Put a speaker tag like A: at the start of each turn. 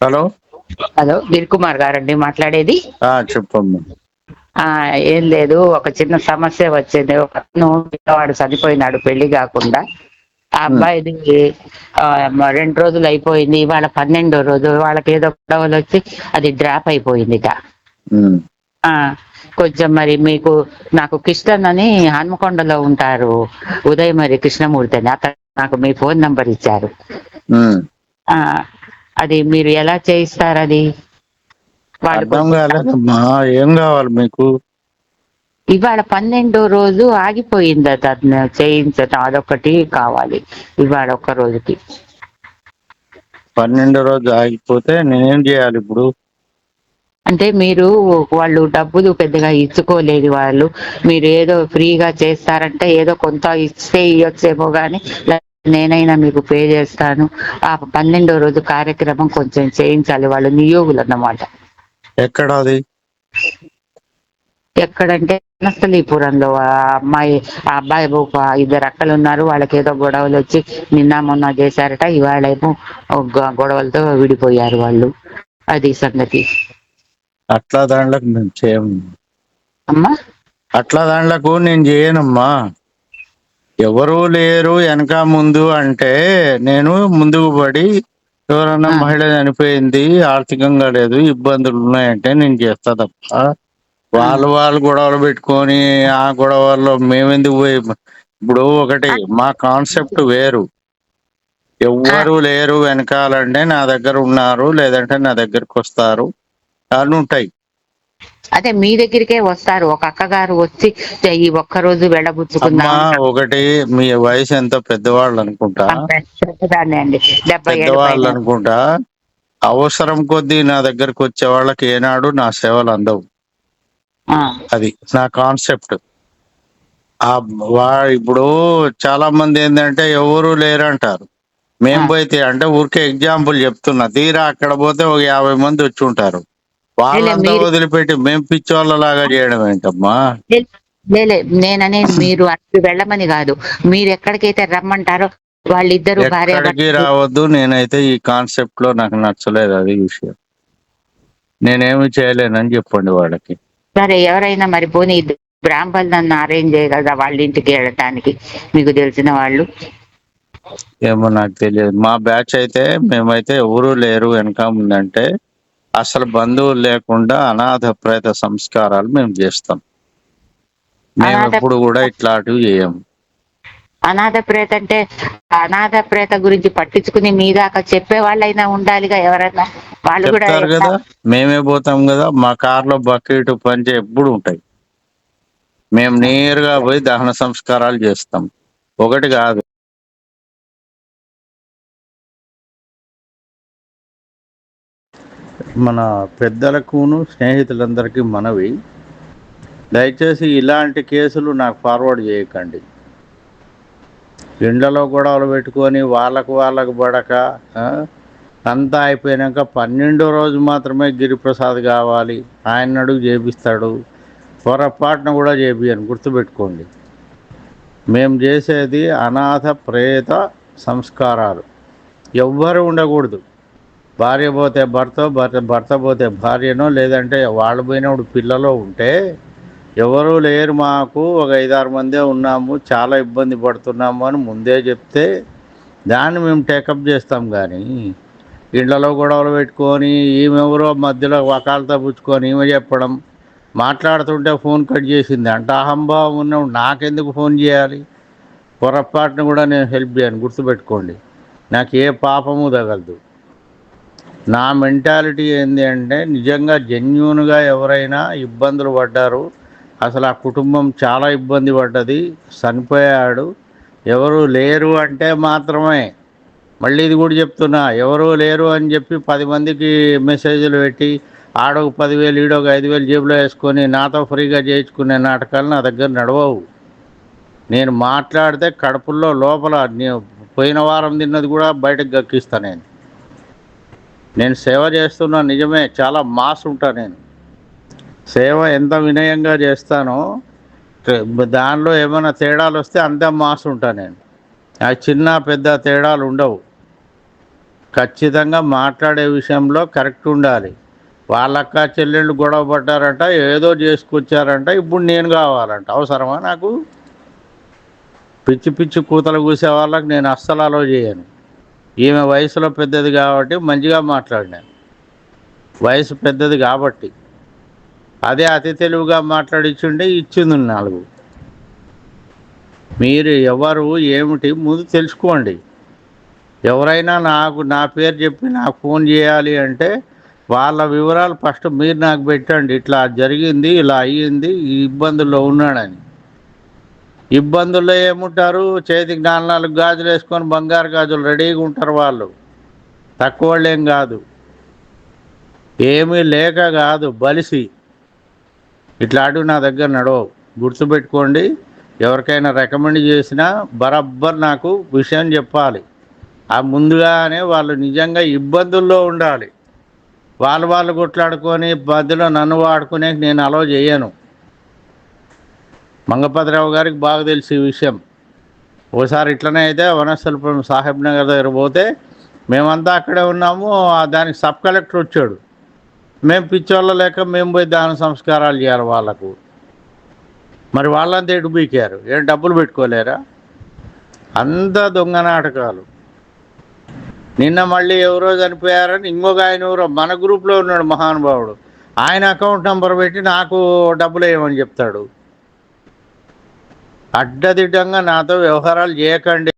A: Hello?
B: Hello వీర్ కుమార్ గారండి మాట్లాడేది?
A: ఆ, చెప్పమ్మా
B: ఏం లేదు ఒక చిన్న సమస్య వచ్చింది. ఒక అతను పిల్లవాడు చనిపోయినాడు పెళ్ళి కాకుండా. ఆ అబ్బాయిది రెండు రోజులు అయిపోయింది. ఇవాళ పన్నెండో రోజు వాళ్ళకి ఏదో గొడవలు వచ్చి అది డ్రాప్ ఆ కొంచెం మరి మీకు నాకు కిష్టన్ అని హన్మకొండలో ఉంటారు. ఉదయ్ మరి కృష్ణమూర్తి అని. అతను నాకు మీ ఫోన్ నంబర్ ఇచ్చారు. అది మీరు ఎలా చేయిస్తారు అది
A: అర్థం కాలేదమ్మా ఏం కావాలి మీకు?
B: ఇవాళ పన్నెండో రోజు ఆగిపోయిందట అతను చేయించటం అదొకటి కావాలి ఇవాళ ఒక్క రోజుకి.
A: పన్నెండో రోజు ఆగిపోతే నేనేం చేయాలి ఇప్పుడు?
B: అంటే మీరు వాళ్ళు డబ్బులు పెద్దగా ఇచ్చుకోలేదు వాళ్ళు మీరు ఏదో ఫ్రీగా చేస్తారంటే ఏదో కొంత ఇస్తే ఇవ్వచ్చేమో కానీ నేనైనా మీకు పే చేస్తాను. ఆ పన్నెండో రోజు కార్యక్రమం కొంచెం చేయించాలి. వాళ్ళు నియోగులు అన్నమాట.
A: ఎక్కడ అది
B: ఎక్కడంటే నస్తలీపురంలో ఆ అమ్మాయి ఆ అబ్బాయి ఒక ఇద్దరు అక్కలు ఉన్నారు. వాళ్ళకి ఏదో గొడవలు వచ్చి నిన్న మొన్న చేశారట. ఇవాళేమో గొ- గొడవలతో విడిపోయారు వాళ్ళు. అది సంగతి.
A: అట్లా చేయను
B: అమ్మా?
A: అట్లా దాంట్లకు నేను చేయనమ్మా. ఎవరు లేరు వెనక ముందు అంటే నేను ముందుకు పడి ఎవరన్నా. మహిళ చనిపోయింది ఆర్థికంగా లేదు ఇబ్బందులు ఉన్నాయంటే నేను చేస్తా తప్ప. వాళ్ళు వాళ్ళు గొడవలు పెట్టుకొని ఆ గొడవల్లో మేమెందుకు పోయి ఇప్పుడు ఒకటి మా కాన్సెప్ట్ వేరు. ఎవ్వరు లేరు వెనకాలంటే నా దగ్గర ఉన్నారు లేదంటే నా దగ్గరకు వస్తారు. అని ఉంటాయి
B: అదే మీ దగ్గరికే వస్తారు. ఒక అక్కగారు వచ్చి ఈ ఒక్క రోజు
A: అమ్మా
B: వెళ్ళబుచ్చుకుందాం
A: ఒకటి మీ వయసు ఎంత? పెద్దవాళ్ళు అనుకుంటా
B: డెబ్బై
A: పెద్దవాళ్ళు అనుకుంటా అవసరం కొద్దీ నా దగ్గరకు వచ్చే వాళ్ళకి ఏనాడు నా సేవలు అందవు. అది నా కాన్సెప్ట్. ఆ వా ఇప్పుడు చాలా మంది ఏంటంటే ఎవరు లేరంటారు. మేం. పోతే అంటే ఊరికే ఎగ్జాంపుల్ చెప్తున్నా. తీరా అక్కడ పోతే ఒక యాభై మంది వచ్చి ఉంటారు. వాళ్ళంతా
B: మీరు-
A: వదిలిపెట్టి మేం పిచ్చోళ్ళలాగా చేయడం ఏంటమ్మా?
B: లేలే నేననేది మీరు అటు వెళ్ళమని కాదు. మీరు ఎక్కడికైతే రమ్మంటారో వాళ్ళిద్దరు
A: ఎక్కడికి రావద్దు నేనైతే ఈ కాన్సెప్ట్లో నాకు నచ్చలేదు అది విషయం. నేనేమి చేయలేనని చెప్పండి వాళ్ళకి.
B: సరే ఎవరైనా మరి పోనీ ఇద్దరు బ్రాహ్మణులు నన్ను అరేంజ్ చేయగలరా వాళ్ళ ఇంటికి వెళ్ళటానికి? మీకు తెలిసిన వాళ్ళు.
A: ఏమో నాకు తెలియదు. మా బ్యాచ్ అయితే మేమైతే ఎవరు లేరు వెనక ఉందంటే అసలు బంధువులు లేకుండా అనాథ ప్రేత సంస్కారాలు మేము చేస్తాం. మేము
B: అనాథ-
A: ఎప్పుడు కూడా ఇట్లాంటివి చేయము.
B: అనాథ ప్రేత అంటే అనాథ ప్రేత గురించి పట్టించుకుని మీ దాకా చెప్పే వాళ్ళైనా ఉండాలిగా ఎవరైనా వాళ్ళు కూడా
A: చెప్తారు కదా మేమే పోతాం కదా మా కార్లో బకెట్ పంచే ఎప్పుడు ఉంటాయి. మేము నేరుగా పోయి దహన సంస్కారాలు చేస్తాం. ఒకటి కాదు. మన పెద్దలకును స్నేహితులందరికీ మనవి. దయచేసి ఇలాంటి కేసులు నాకు ఫార్వర్డ్ చేయకండి. ఇండ్లలో గొడవలు పెట్టుకొని వాళ్ళకు వాళ్ళకు పడక అంతా అయిపోయినాక పన్నెండో రోజు మాత్రమే గిరిప్రసాద్ కావాలి. ఆయన అడుగు చేపిస్తాడు. పొరపాటున కూడా చేపియను గుర్తుపెట్టుకోండి. మేము చేసేది అనాథ ప్రేత సంస్కారాలు. ఎవ్వరు ఉండకూడదు. భార్య పోతే భర్త భర్త భర్త పోతే భార్యనో లేదంటే వాళ్ళు పోయినప్పుడు పిల్లలో ఉంటే ఎవరూ లేరు మాకు ఒక ఐదారు మందే ఉన్నాము చాలా ఇబ్బంది పడుతున్నాము అని ముందే చెప్తే దాన్ని మేము టేకప్ చేస్తాం కానీ ఇళ్ళలో గొడవలు పెట్టుకొని ఈమెవరో మధ్యలో వకాలతో పుచ్చుకొని ఈమె చెప్పడం మాట్లాడుతుంటే ఫోన్ కట్ చేసింది. అంటే అహంభావం ఉన్నప్పుడు నాకెందుకు ఫోన్ చేయాలి? పొరపాటును కూడా నేను హెల్ప్ చేయను గుర్తుపెట్టుకోండి. నాకు ఏ పాపము తగలదు. నా మెంటాలిటీ ఏంది అంటే నిజంగా జెన్యున్గా ఎవరైనా ఇబ్బందులు పడ్డారు. అసలు ఆ కుటుంబం చాలా ఇబ్బంది పడ్డది. చనిపోయాడు. ఎవరు లేరు అంటే మాత్రమే. మళ్ళీ ఇది కూడా చెప్తున్నా ఎవరు లేరు అని చెప్పి పది మందికి మెసేజ్లు పెట్టి ఆడొక పదివేలు ఈడొక ఐదు వేలు జేబులో వేసుకొని నాతో ఫ్రీగా చేయించుకునే నాటకాలు నా దగ్గర నడవవు. నేను మాట్లాడితే కడుపుల్లో లోపల పోయిన వారం తిన్నది కూడా బయటకు గక్కిస్తా నేను. నేను సేవ చేస్తున్నా నిజమే చాలా మాస్ ఉంటా నేను. సేవ ఎంత వినయంగా చేస్తానో దానిలో ఏమైనా తేడాలు వస్తే అంతే మాస్ ఉంటా నేను. ఆ చిన్న పెద్ద తేడాలు ఉండవు. ఖచ్చితంగా మాట్లాడే విషయంలో కరెక్ట్ ఉండాలి. వాళ్ళక్క చెల్లెళ్ళు గొడవ పడ్డారంట ఏదో చేసుకొచ్చారంట ఇప్పుడు నేను కావాలంట. అవసరమా నాకు? పిచ్చి పిచ్చి కూతలు కూసే వాళ్ళకి నేను అస్సలు అలో చేయను. ఈమె వయసులో పెద్దది కాబట్టి మంచిగా మాట్లాడినాను వయసు పెద్దది కాబట్టి. అదే అతి తెలివిగా మాట్లాడిచ్చుంటే ఇచ్చింది నాలుగు. మీరు ఎవరు ఏమిటి ముందు తెలుసుకోండి. ఎవరైనా నాకు నా పేరు చెప్పి నాకు ఫోన్ చేయాలి అంటే వాళ్ళ వివరాలు ఫస్ట్ మీరు నాకు పెట్టండి. ఇట్లా జరిగింది ఇలా అయ్యింది ఈ ఇబ్బందుల్లో ఉన్నాడని ఇబ్బందుల్లో ఏముంటారు? చేతికి నాలుగు నాలుగు గాజులు వేసుకొని బంగారు గాజులు రెడీగా ఉంటారు వాళ్ళు. తక్కువ వాళ్ళు ఏం కాదు. ఏమీ లేక కాదు బలిసి. ఇట్లా అడుగు నా దగ్గర నడవవు. గుర్తుపెట్టుకోండి ఎవరికైనా రికమెండ్ చేసినా బరబ్బర్ నాకు విషయం చెప్పాలి. ఆ ముందుగానే వాళ్ళు నిజంగా ఇబ్బందుల్లో ఉండాలి. వాళ్ళు వాళ్ళు కొట్లాడుకొని మధ్యలో నన్ను వాడుకునే నేను అలో చేయను. మంగపతిరావు గారికి బాగా తెలిసి ఈ విషయం. ఓసారి ఇట్లనే అయితే వనస్థలపురం సాహెబ్ నగర్ దగ్గర పోతే మేమంతా అక్కడే ఉన్నాము దానికి సబ్ కలెక్టర్ వచ్చాడు. మేము పిచ్చోళ్ళ లేక మేము పోయి దాన సంస్కారాలు చేయాలి వాళ్ళకు. మరి వాళ్ళంతా ఎటు బీకారు ఏం డబ్బులు పెట్టుకోలేరా? అంతా దొంగ నాటకాలు. నిన్న మళ్ళీ ఎవరో చనిపోయారని ఇంకొక ఆయన ఎవరో మన గ్రూప్లో ఉన్నాడు మహానుభావుడు. ఆయన అకౌంట్ నెంబర్ పెట్టి నాకు డబ్బులు వేయమని చెప్తాడు. అడ్డదిడ్డంగా నాతో వ్యవహారాలు చేయకండి.